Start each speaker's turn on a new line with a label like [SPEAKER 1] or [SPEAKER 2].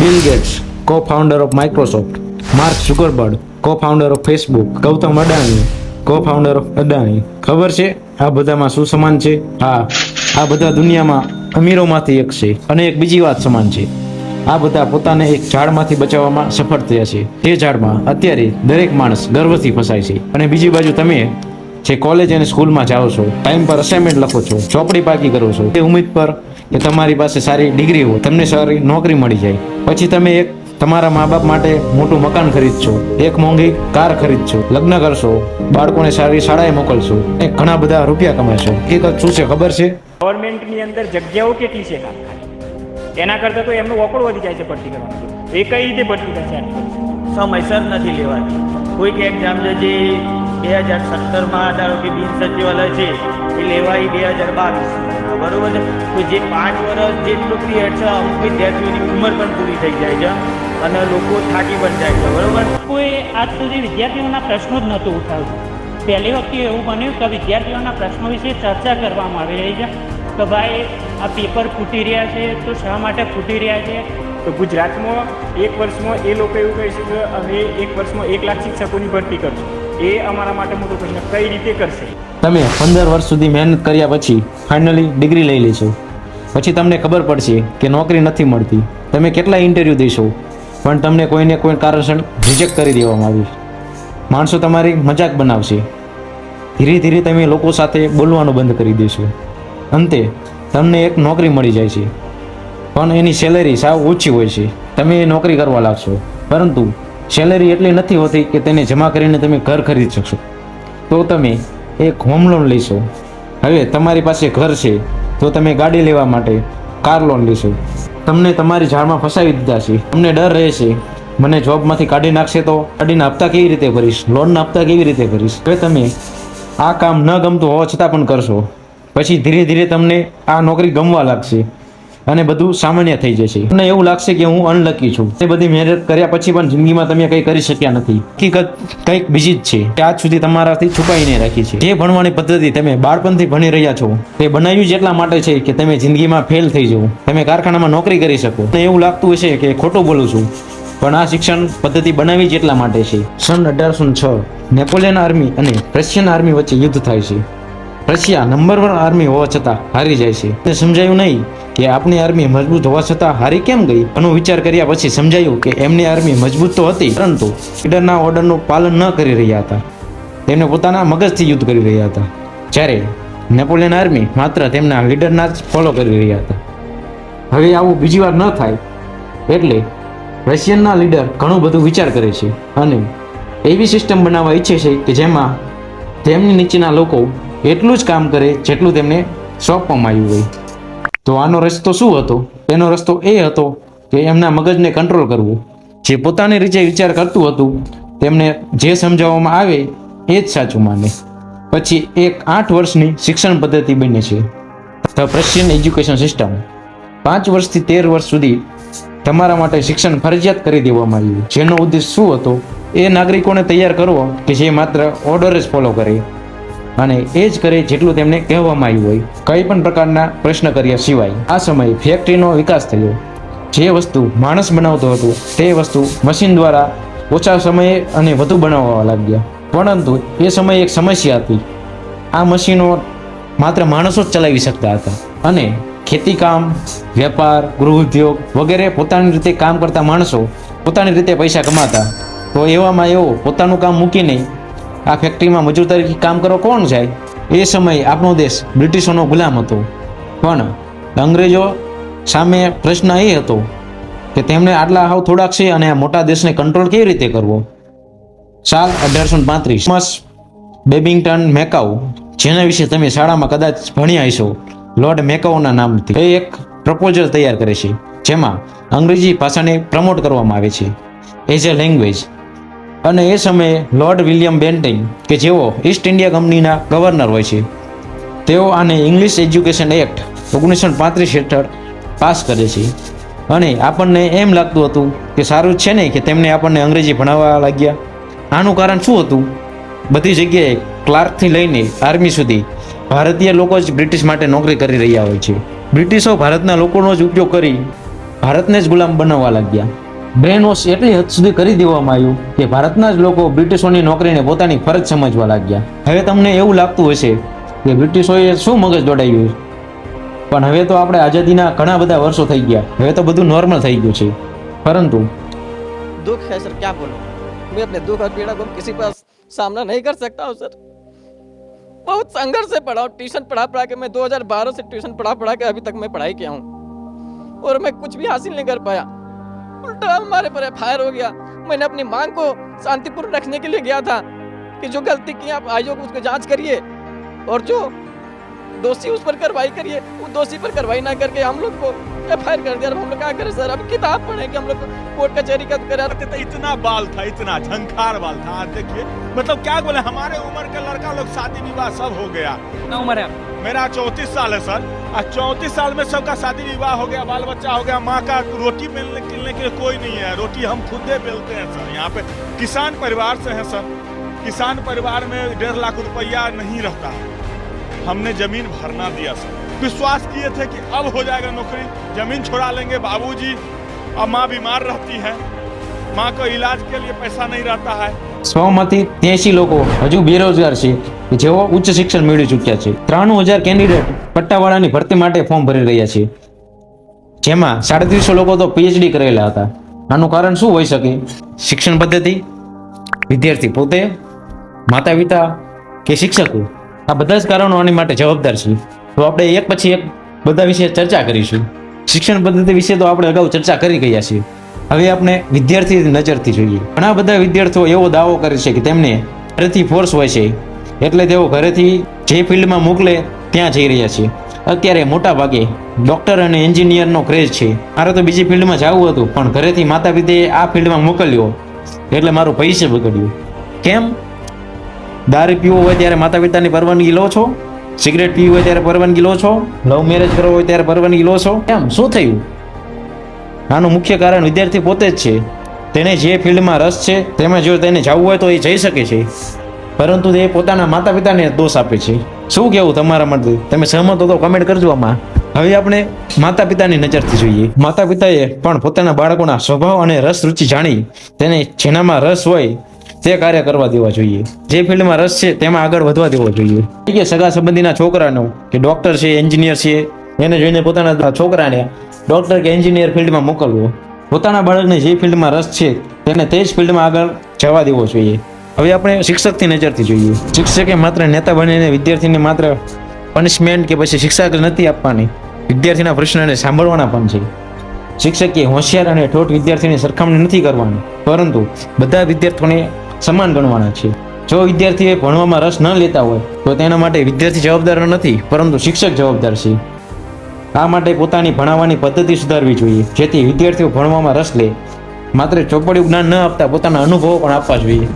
[SPEAKER 1] Bill Gates co founder of Microsoft Mark Zuckerberg co founder of Facebook Gautam Adani co founder of Adani ખબર છે? આ બધામાં શું સમાન છે? હા, આ બધા દુનિયામાં અમીરોમાંથી એક છે અને એક બીજી વાત સમાન છે. આ બધા પોતાને એક ઝાડમાંથી બચાવવામાં સફળ થયા છે. તે ઝાડમાં અત્યારે દરેક માણસ ગર્વથી ફસાય છે. અને બીજી બાજુ તમે જે કોલેજ અને સ્કૂલમાં જાઓ છો ટાઈમ પર અસાઇનમેન્ટ લખો છો, ચોપડી પાકી કરો છો તે ઉમેદ પર કે તમારી પાસે સારી ડિગ્રી હોય, તમને સારી નોકરી મળી જાય. પછી તમે એક તમારા મા બાપ માટે મોટું મકાન ખરીદશો એક મોંઘી કાર ખરીદશો લગ્ન કરશો બાળકોને સારી શાળાએ મોકલશો એ ઘણા બધા રૂપિયા કમાશો. હકીકત શું છે ખબર છે?
[SPEAKER 2] ગવર્મેન્ટની અંદર જગ્યાઓ કેટલી છે? એના કરતાં તો એમનું વોકડ વધી જાય છે ભરતી કરવાનું. એ કઈ રીતે ભરતી કરશે
[SPEAKER 3] સમયસર નથી લેવાતી. કોઈક એક્ઝામ જે બે હજાર સત્તરમાં ધારો કે બિન સચિવાલય છે એ લેવાય બે હજાર બાવીસ. બરોબર છે? તો જે પાંચ વર્ષ જેટલું પીરિયડ છે અમુક વિદ્યાર્થીઓની ઉંમર પણ પૂરી થઈ જાય છે અને લોકો થાકી પણ જાય છે બરોબર?
[SPEAKER 4] કોઈ આજ સુધી વિદ્યાર્થીઓના પ્રશ્નો જ નહોતું ઉઠાવ્યું. પહેલી વખતે એવું બન્યું કે વિદ્યાર્થીઓના પ્રશ્નો વિશે ચર્ચા કરવામાં આવી રહી છે કે ભાઈ આ પેપર ફૂટી રહ્યા છે તો શા માટે ફૂટી રહ્યા છે?
[SPEAKER 2] તો ગુજરાતમાં એક વર્ષમાં એ લોકો એવું કહે છે કે હવે એક વર્ષમાં એક લાખ શિક્ષકોની ભરતી કરશું. એ અમારા માટે મોટો પ્રશ્ન કઈ રીતે કરશે?
[SPEAKER 1] તમે પંદર વર્ષ સુધી મહેનત કર્યા પછી ફાઇનલી ડિગ્રી લઈ લેશો. પછી તમને ખબર પડશે કે નોકરી નથી મળતી. તમે કેટલા ઇન્ટરવ્યૂ દેશો? પણ તમને કોઈને કોઈ કારણસર રિજેક્ટ કરી દેવામાં આવ્યું માણસો તમારી મજાક બનાવશે. ધીરે ધીરે તમે લોકો સાથે બોલવાનું બંધ કરી દેશો. અંતે તમને એક નોકરી મળી જાય છે. પણ એની સેલેરી સાવ ઓછી હોય છે. તમે એ નોકરી કરવા લાગશો. પરંતુ સેલેરી એટલી નથી હોતી કે તેને જમા કરીને તમે ઘર ખરીદી શકશો. તો તમે એક હોમ લોન લેશો. હવે તમારી પાસે ઘર છે, તો તમે ગાડી લેવા માટે કાર લોન લેશો. તમને તમારી ઝાડમાં ફસાવી દીધા છે. તમને ડર રહેશે મને જોબમાંથી કાઢી નાખશે તો ગાડીના હપ્તા કેવી રીતે ભરીશ? લોનના હપ્તા કેવી રીતે ભરીશ? હવે તમે આ કામ ન ગમતું હોવા છતાં પણ કરશો. પછી ધીરે ધીરે તમને આ નોકરી ગમવા લાગશે. અને બધું સામાન્ય થઈ જશે. તમને એવું લાગશે કે હું અનલકી છું. એ બધી મહેનત કર્યા પછી પણ જિંદગીમાં તમે કંઈ કરી શક્યા નથી. હકીકત કંઈક બીજી જ છે. કે આજ સુધી તમારાથી છુપાઈને રાખી છે. જે ભણવાની પદ્ધતિ તમે બાળપણથી ભણી રહ્યા છો, તે બનાવ્યું જ એટલા માટે છે કે તમે જિંદગીમાં ફેલ થઈ જાઓ. તમે કારખાનામાં નોકરી કરી શકો. અને એવું લાગતું હશે કે ખોટું બોલું છું. પણ આ શિક્ષણ પદ્ધતિ બનાવી જ એટલા માટે છે. સન અઢારસો છ, નેપોલિયન આર્મી અને રશિયન આર્મી વચ્ચે યુદ્ધ થાય છે. રશિયા નંબર વન આર્મી હોવા છતાં હારી જાય છે. તે સમજાયું નહીં કે આપણી આર્મી મજબૂત હોવા છતાં હારી કેમ ગઈ? એનો વિચાર કર્યા પછી સમજાયું કે એમની આર્મી મજબૂત તો હતી, પરંતુ લીડરના ઓર્ડરનું પાલન ન કરી રહ્યા હતા. તેમને પોતાના મગજથી યુદ્ધ કરી રહ્યા હતા. જ્યારે નેપોલિયન આર્મી માત્ર તેમના લીડરના જ ફોલો કરી રહ્યા હતા. હવે આવું બીજી વાર ન થાય એટલે રશિયનના લીડર ઘણું બધું વિચાર કરે છે અને એવી સિસ્ટમ બનાવવા ઈચ્છે છે કે જેમાં તેમની નીચેના લોકો એટલું જ કામ કરે જેટલું તેમને સોંપવામાં આવ્યું હોય. તો આનો રસ્તો શું હતો? તેનો રસ્તો એ હતો કે એમના મગજને કંટ્રોલ કરવું. જે પોતાની રીતે વિચાર કરતું હતું, તેમને જે સમજાવવામાં આવે એ જ સાચું માને. પછી એક આઠ વર્ષની શિક્ષણ પદ્ધતિ બને છે. ધ પ્રશિયન એજ્યુકેશન સિસ્ટમ પાંચ વર્ષથી તેર વર્ષ સુધી તમારા માટે શિક્ષણ ફરજિયાત કરી દેવામાં આવ્યું. જેનો ઉદ્દેશ શું હતો? એ નાગરિકોને તૈયાર કરવો કે જે માત્ર ઓર્ડર જ ફોલો કરે. અને એ જ કરે જેટલું તેમને કહેવામાં આવ્યું હોય. કંઈ પણ પ્રકારના પ્રશ્ન કર્યા સિવાય આ સમયે ફેક્ટરીનો વિકાસ થયો. જે વસ્તુ માણસ બનાવતો હતો, તે વસ્તુ મશીન દ્વારા ઓછા સમયે અને વધુ બનાવવા લાગ્યા. પરંતુ એ સમયે એક સમસ્યા હતી. આ મશીનો માત્ર માણસો જ ચલાવી શકતા હતા. અને ખેતીકામ વેપાર, ગૃહ ઉદ્યોગ વગેરે પોતાની રીતે કામ કરતા માણસો પોતાની રીતે પૈસા કમાતા. તો એવામાં એવો પોતાનું કામ મૂકીને આ ફેક્ટરીમાં મજૂર તરીકે કામ કરો કોણ જાય? એ સમયે આપણો દેશ બ્રિટિશોનો ગુલામ હતો. પણ અંગ્રેજો સામે પ્રશ્ન એ હતો કે તેમણે આટલા હાવ થોડાક છે અને આ મોટા દેશને કંટ્રોલ કેવી રીતે કરવો? સાલ અઢારસો પાંત્રીસ. બેબિંગટન મેકાઉ જેના વિશે તમે શાળામાં કદાચ ભણ્યા હશો લોર્ડ મેકાઉના નામથી એ એક પ્રપોઝલ તૈયાર કરે છે, જેમાં અંગ્રેજી ભાષાને પ્રમોટ કરવામાં આવે છે. એઝ અ લેંગ્વેજ અને એ સમયે લોર્ડ વિલિયમ બેન્ટિંગ, કે જેઓ ઈસ્ટ ઇન્ડિયા કંપનીના ગવર્નર હોય છે, તેઓ આને ઇંગ્લિશ એજ્યુકેશન એક્ટ ઓગણીસો પાંત્રીસ હેઠળ પાસ કરે છે. અને આપણને એમ લાગતું હતું કે સારું છે ને કે તેમને આપણને અંગ્રેજી ભણાવવા લાગ્યા. આનું કારણ શું હતું? બધી જગ્યાએ ક્લાર્કથી લઈને આર્મી સુધી ભારતીય લોકો જ બ્રિટિશ માટે નોકરી કરી રહ્યા હોય છે. બ્રિટિશો ભારતના લોકોનો જ ઉપયોગ કરી ભારતને જ ગુલામ બનાવવા લાગ્યા. બ્રેન વોશ એટલી હદ સુધી કરી દેવામાં આવ્યું કે ભારતના જ લોકો બ્રિટિશોની નોકરીને પોતાની ફરજ સમજવા લાગ્યા હવે તમને એવું લાગતું હશે કે બ્રિટિશોએ શું મગજ દોડાવ્યું પણ હવે તો આપણે આઝાદીના ઘણા બધા વર્ષો થઈ ગયા હવે તો બધું નોર્મલ થઈ ગયું છે પરંતુ
[SPEAKER 5] दुख है सर क्या बोलूं मैं अपने दुख और पीड़ा को किसी पर सामना नहीं कर सकता हूँ सर बहुत संघर्ष से पढ़ा हूँ ट्यूशन पढ़ा पढ़ा के मैं 2012 से ट्यूशन पढ़ा पढ़ा के अभी तक मैं पढ़ाई किया हूँ और मैं कुछ भी हासिल नहीं कर पाया उल्टा हमारे पर फायर हो गया। मैंने अपनी मांग को शांतिपूर्ण रखने के लिए गया था कि जो गलती की आप आयोग उसको जाँच करिए और जो दोषी उस पर कार्रवाई करिए वो दोषी पर कार्रवाई ना करके हम लोग को एफ़ कर दिया अब हम लोग क्या करें सर? अब किताब पढ़े कि हम लोग कोर्ट कचहरी का करा?
[SPEAKER 6] तो इतना बाल था इतना झंखार बाल था। आज देखिए मतलब क्या बोले हमारे उम्र के लड़का लोग शादी विवाह सब हो गया।
[SPEAKER 5] कितना उम्र है?
[SPEAKER 6] मेरा चौंतीस साल है सर। आज चौंतीस साल में सबका शादी विवाह हो गया बाल बच्चा हो गया माँ का रोटी किलने के लिए कोई नहीं है। रोटी हम खुद ही बेलते हैं सर। यहाँ पे किसान परिवार से हैं सर। किसान परिवार में डेढ़ लाख रुपया नहीं रहता। है हमने ज़मीन भरना दिया सर। विश्वास किए थे कि अब हो जाएगा नौकरी जमीन छोड़ा लेंगे बाबूजी अब माँ बीमार रहती है माँ को इलाज के लिए पैसा नहीं रहता है
[SPEAKER 1] સોમાંથી ત્યાંસી લોકો હજુ બેરોજગાર છે કે જેઓ ઉચ્ચ શિક્ષણ મેળવી ચૂક્યા છે ત્રાણું હજાર કેન્ડિડેટ પટ્ટાવાળાની ભરતી માટે ફોર્મ ભરી રહ્યા છે જેમાં સાડત્રીસો લોકો તો પીએચડી કરેલા હતા આનું કારણ શું હોઈ શકે શિક્ષણ પદ્ધતિ વિદ્યાર્થી પોતે માતા પિતા કે શિક્ષકો આ બધા જ કારણો આની માટે જવાબદાર છે તો આપણે એક પછી એક બધા વિશે ચર્ચા કરીશું. શિક્ષણ પદ્ધતિ વિશે તો આપણે અગાઉ ચર્ચા કરી ગયા છીએ. હવે આપણે વિદ્યાર્થી નજરથી જોઈએ. ઘણા બધા વિદ્યાર્થીઓ એવો દાવો કરે છે કે તેમને ઘરેથી ફોર્સ હોય છે. એટલે તેઓ ઘરેથી જે ફિલ્ડમાં મોકલે ત્યાં જઈ રહ્યા છે. અત્યારે મોટા ભાગે ડૉક્ટર અને એન્જિનિયરનો ક્રેઝ છે. મારે તો બીજી ફિલ્ડમાં જવું હતું, પણ ઘરેથી માતા પિતાએ આ ફિલ્ડમાં મોકલ્યો. એટલે મારું ભવિષ્ય બગડ્યું. કેમ? દારૂ પીવો હોય ત્યારે માતા પિતાની પરવાનગી લો છો? સિગરેટ પીવી હોય ત્યારે પરવાનગી લો છો? લવ મેરેજ કરવો હોય ત્યારે પરવાનગી લો છો? એમ શું થયું? આનું મુખ્ય કારણ વિદ્યાર્થી પોતે જ છે. તેને જે ફિલ્ડમાં રસ છે, તેમાં જો તેને જવું હોય તો એ જઈ શકે છે. પરંતુ તે પોતાના માતા પિતાને દોષ આપે છે. શું કેવું તમારા માટે તમે સહમત હો તો કમેન્ટ કરજો આમાં. હવે આપણે માતા પિતાની નજરથી જોઈએ. માતા પિતાએ પણ પોતાના બાળકોના સ્વભાવ અને રસ રુચિ જાણી. તેને જેનામાં રસ હોય તે કાર્ય કરવા દેવા જોઈએ. જે ફિલ્ડમાં રસ છે તેમાં આગળ વધવા દેવો જોઈએ. કે સગા સંબંધીના છોકરાનો, કે ડોક્ટર છે એન્જિનિયર છે, એને જોઈને પોતાના છોકરાને ડોક્ટર કે એન્જિનિયર ફિલ્ડમાં મોકલવો. પોતાના બાળકને જે ફિલ્ડમાં રસ છે તેને તે જ ફિલ્ડમાં આગળ જવા દેવો જોઈએ. હવે આપણે શિક્ષકથી નજરથી જોઈએ. શિક્ષકે માત્ર નેતા બનીને વિદ્યાર્થીને માત્ર પનિશમેન્ટ કે પછી શિક્ષા નથી આપવાની. વિદ્યાર્થીના પ્રશ્નને સાંભળવાના પણ છે. શિક્ષકે હોશિયાર અને ઠોઠ વિદ્યાર્થીની સરખામણી નથી કરવાની. પરંતુ બધા વિદ્યાર્થીઓને સમાન ગણવાના છે જો વિદ્યાર્થીએ ભણવામાં રસ ન લેતા હોય, તો તેના માટે વિદ્યાર્થી જવાબદાર નથી, પરંતુ શિક્ષક જવાબદાર છે. આ માટે પોતાની ભણાવવાની પદ્ધતિ સુધારવી જોઈએ, જેથી વિદ્યાર્થીઓ ભણવામાં રસ લે. માત્ર ચોપડિયું જ્ઞાન ન આપતા પોતાના અનુભવો પણ આપવા જોઈએ.